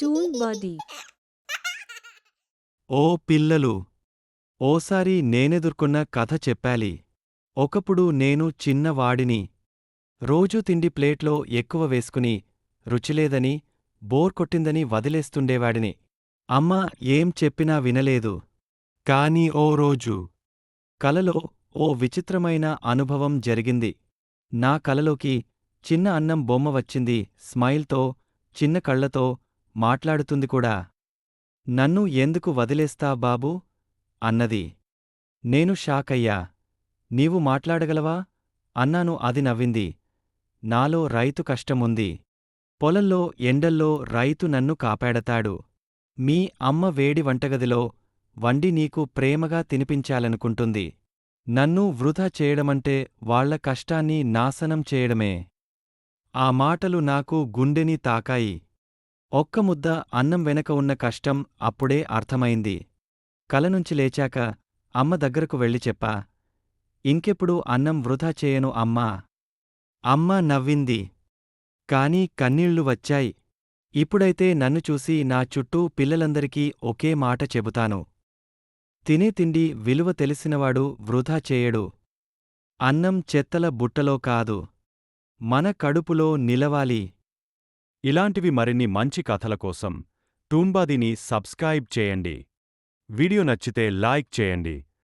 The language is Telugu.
Toon Buddy. ఓ పిల్లలు ఓసారి నేనెదుర్కొన్న కథ చెప్పాలి. ఒకప్పుడు నేను చిన్నవాడిని రోజూ తిండి ప్లేట్లో ఎక్కువ వేసుకుని రుచిలేదని బోర్ కొట్టిందని వదిలేస్తుండేవాడిని. అమ్మ ఏం చెప్పినా వినలేదు. కాని ఓ రోజు కలలో ఓ విచిత్రమైన అనుభవం జరిగింది. నా కలలోకి చిన్న అన్నం బొమ్మ వచ్చింది స్మైల్తో చిన్న కళ్ళతో మాట్లాడుతుంది కూడా. నన్ను ఎందుకు వదిలేస్తా బాబూ? అన్నది. నేను షాకయ్యా. నీవు మాట్లాడగలవా? అన్నాను అది నవ్వింది. నాలో రైతు కష్టముంది. పొలంలో ఎండల్లో రైతు నన్ను కాపాడతాడు. మీ అమ్మ వేడి వంటగదిలో వండి నీకు ప్రేమగా తినిపించాలనుకుంటుంది. నన్ను వృధా చేయడమంటే వాళ్ళ కష్టాన్ని నాశనం చేయడమే. ఆ మాటలు నాకు గుండెని తాకాయి. ఒక్క ముద్ద అన్నం వెనక ఉన్న కష్టం అప్పుడే అర్థమైంది. కలనుంచి లేచాక అమ్మ దగ్గరకు వెళ్ళి చెప్పా ఇంకెప్పుడు అన్నం వృధా చేయను అమ్మా. అమ్మ నవ్వింది. కాని కన్నీళ్ళు వచ్చాయి. ఇప్పుడైతే నన్ను చూసి నా చుట్టూ పిల్లలందరికీ ఒకే మాట చెబుతాను. తినే తిండి విలువ తెలిసినవాడు వృధా చేయడు. అన్నం చెత్తల బుట్టలో కాదు. మన కడుపులో నిలవాలి. ఇలాంటివి మరిన్ని మంచి కథల కోసం టూంబాదిని సబ్స్క్రైబ్ చేయండి. వీడియో నచ్చితే లైక్ చేయండి.